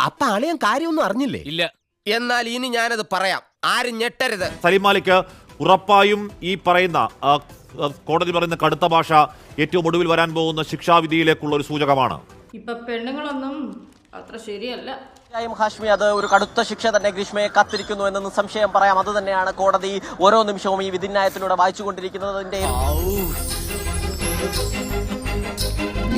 അപ്പൊ അളിയൻ കാര്യമൊന്നും അറിഞ്ഞില്ലേ? ഇല്ല. എന്നാൽ ഇനി ഞാനത് പറയാം. ആരും ഞെട്ടരുത്. സലീം മാലിക് ഉറപ്പായും ഈ പറയുന്ന കോടതി പറയുന്ന കടുത്ത ഭാഷ ഏറ്റവും ഒടുവിൽ വരാൻ പോകുന്ന ശിക്ഷാവിധിയിലേക്കുള്ള ഒരു സൂചകമാണ്. ഇപ്പൊ പെണ്ണുങ്ങളൊന്നും അത്ര ശരിയല്ല. തീർച്ചയായും ഹാഷ്മി അത് ഒരു കടുത്ത ശിക്ഷ തന്നെ ഗ്രീഷ്മയെ കാത്തിരിക്കുന്നു എന്നൊന്നും സംശയം പറയാം. അത് തന്നെയാണ് കോടതി ഓരോ നിമിഷവും ഈ വിധിന്യായത്തിലൂടെ വായിച്ചുകൊണ്ടിരിക്കുന്നതിന്റെ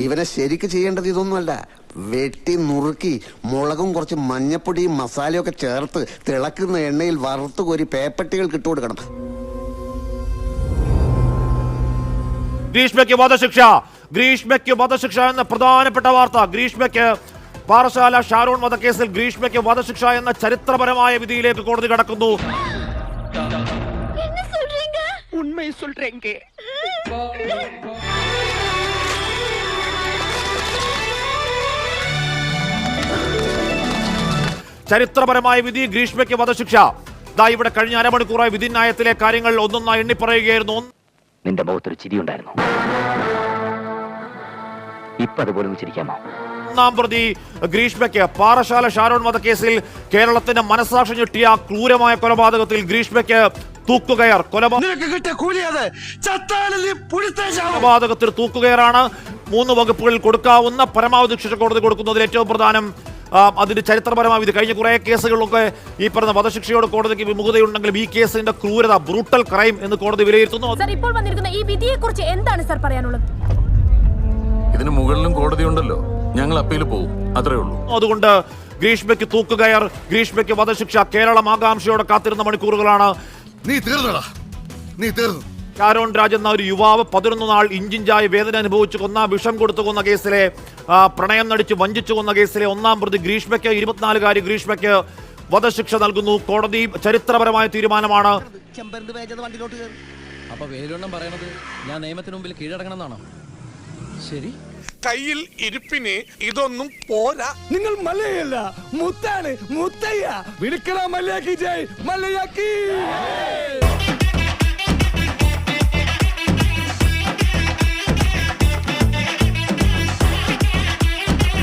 ഇവനെ ശരിക്ക് ചെയ്യേണ്ടത് ഇതൊന്നുമല്ല. വെട്ടി നുറുക്കി മുളകും കുറച്ച് മഞ്ഞപ്പൊടിയും മസാലയും ഒക്കെ ചേർത്ത് തിളക്കുന്ന എണ്ണയിൽ വറുത്ത് കോരി പേപ്പട്ടികൾക്ക് ഇട്ട് കൊടുക്കണം. ഗ്രീഷ്മയ്ക്ക് വധശിക്ഷ. ഗ്രീഷ്മയ്ക്ക് വധശിക്ഷ എന്ന പ്രധാനപ്പെട്ട വാർത്ത. ഗ്രീഷ്മയ്ക്ക് പാറശാല ഷാരോൺ വധക്കേസിൽ ഗ്രീഷ്മയ്ക്ക് വധശിക്ഷ എന്ന ചരിത്രപരമായ വിധിയിലേക്ക് കോടതി കടക്കുന്നു. ചരിത്രപരമായ വിധി ഗ്രീഷ്മയ്ക്ക് വധശിക്ഷ. ദാ ഇവിടെ കഴിഞ്ഞ അരമണിക്കൂറായി വിധി നയത്തിലെ കാര്യങ്ങൾ ഒന്നൊന്നായി എണ്ണിപ്പറയുകയായിരുന്നു. നിന്റെ മുഖത്തൊരു ചിരിയുണ്ടായിരുന്നു. ഇപ്പൊ അതുപോലെ ചിരിക്കാമോ? ഒന്നാം പ്രതി ഗ്രീഷ്മയ്ക്ക് പാറശാല ഷാരോൺ വധക്കേസിൽ കേരളത്തിന്റെ മനസാക്ഷി ഞെട്ടിയ ക്രൂരമായ കൊലപാതകത്തിൽ ഗ്രീഷ്മയ്ക്ക് തൂക്കുകയർ കൊലപാതക കൊലപാതകത്തിൽ തൂക്കുകയറാണ്. മൂന്ന് വകുപ്പുകളിൽ കൊടുക്കാവുന്ന പരമാവധി ശിക്ഷ കോടതി കൊടുക്കുന്നതിൽ ഏറ്റവും പ്രധാനം ആ, ചരിത്രപരമായി വിധി കഴിഞ്ഞ കുറേ കേസുകളിലൊക്കെ ഈ പറഞ്ഞ വധശിക്ഷയോട് കോടതിക്ക് വിമുഖതയുണ്ടെങ്കിലും ഈ കേസിന്റെ ക്രൂരത ബ്രൂട്ടൽ ക്രൈം എന്ന് കോടതി വിലയിരുത്തുന്നു. സർ ഇപ്പോൾ വന്നിരിക്കുന്ന ഈ വിധിയെക്കുറിച്ച് എന്താണ് സർ പറയാനുള്ളത്? ഇതിന് മുകളിലും കോടതി ഉണ്ടല്ലോ ഞങ്ങൾ അപ്പീൽ പോകും അത്രേ ഉള്ളൂ. അതുകൊണ്ട് ഗ്രീഷ്മയ്ക്ക് തൂക്കുകയർ ഗ്രീഷ്മയ്ക്ക് വധശിക്ഷ കേരളം ആകാംക്ഷയോടെ കാത്തിരുന്ന മണിക്കൂറുകളാണ്. നീ തീർന്നടാ. നീ തീർന്നു. ഷാരോൺ രാജ് എന്ന ഒരു യുവാവ് പതിനൊന്ന് നാൾ ഇഞ്ചിഞ്ചായി വേദന അനുഭവിച്ചു കൊന്ന വിഷം കൊടുത്തു കൊന്ന കേസിലെ പ്രണയം നടിച്ച് വഞ്ചിച്ചു കൊന്ന കേസിലെ ഒന്നാം പ്രതി ഗ്രീഷ്മയ്ക്ക് ഇരുപത്തിനാലുകാരി ഗ്രീഷ്മയ്ക്ക് വധശിക്ഷ നൽകുന്നു. കോടതി ചരിത്രപരമായ തീരുമാനമാണ്. അപ്പൊ വേലുണ്ണം പറയണത് ഞാൻ നിയമത്തിന് മുമ്പിൽ കീഴടങ്ങണം എന്നാണോ ശരി. കയ്യിൽ ഇരിപ്പിന് ഇതൊന്നും പോരാ. നിങ്ങൾ മല്ലയല്ല മുത്താണ് മുത്തയ്യ. വിളിക്കണ മല്ലയാക്കി ജയ് മല്ലയാക്കി